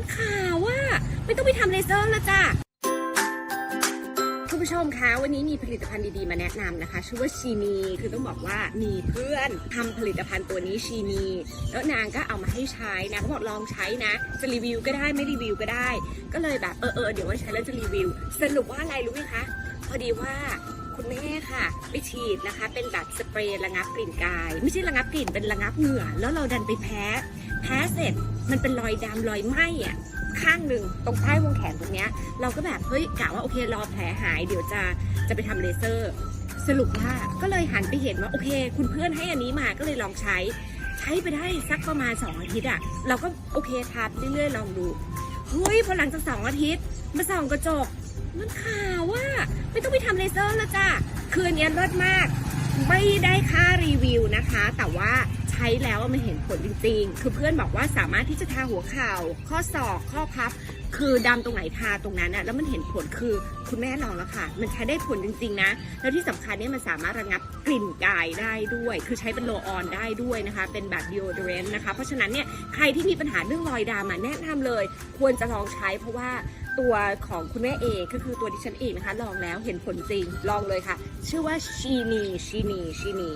มันขาวว่า ไม่ต้องไปทำเลเซอร์แล้วจ้ะคุณผู้ชมคะ วันนี้มีผลิตภัณฑ์ดีๆ มาแนะนำนะคะ ชื่อว่าชีนี คือต้องบอกว่ามีเพื่อนทำผลิตภัณฑ์ตัวนี้ชีนี แล้วนางก็เอามาให้ใช้นะเขาบอกลองใช้นะ จะรีวิวก็ได้ไม่รีวิวก็ได้ ก็เลยแบบเออเออเดี๋ยวว่าใช้แล้วจะรีวิว สรุปว่าอะไรรู้ไหมคะ พอดีว่าคุณแม่ค่ะไปฉีดนะคะ เป็นแบบสเปรย์ระงับกลิ่นกาย ไม่ใช่ระงับกลิ่นเป็นระงับเหงื่อ แล้วเราดันไปแพ้ แพ้เสร็จมันเป็นรอยดำรอยไหม้อะข้างหนึ่งตรงใต้วงแขนตรงเนี้ย เราก็แบบเฮ้ยกะว่าโอเครอแผลหายเดี๋ยวจะจะไปทำเลเซอร์ สรุปว่าก็เลยหันไปเห็นว่าโอเค คุณเพื่อนให้อันนี้มาก็เลยลองใช้ ใช้ไปได้สักประมาณสองอาทิตย์อะเราก็โอเคทาเรื่อยๆลองดูเฮ้ยพอหลังจากสองอาทิตย์มาส่องกระจก มันขาวว่าไม่ต้องไปทำเลเซอร์แล้วจ้ะคืนนี้เลิศมาก ไม่ได้ค่ารีวิวนะคะ แต่ว่า ช้แล้วมันเห็นผลจริง ๆ คือเพื่อนบอกว่าสามารถที่จะทาหัวเข่า ข้อศอก ข้อพับ คือดำตรงไหนทาตรงนั้นอะแล้วมันเห็นผลคือคุณแม่ลองแล้วค่ะ มันใช้ได้ผลจริง ๆ นะ แล้วที่สำคัญเนี่ยมันสามารถระงับกลิ่นกายได้ด้วย คือใช้เป็นโลออนได้ด้วยนะคะ เป็นแบบดีโอเดรนนะคะ เพราะฉะนั้นเนี่ยใครที่มีปัญหาเรื่องรอยดำอะแนะนำเลย ควรจะลองใช้เพราะว่าตัวของคุณแม่เองก็คือตัวดิฉันเองนะคะ ลองแล้วเห็นผลจริง ลองเลยค่ะ ชื่อว่าชีนีชีนีชีนี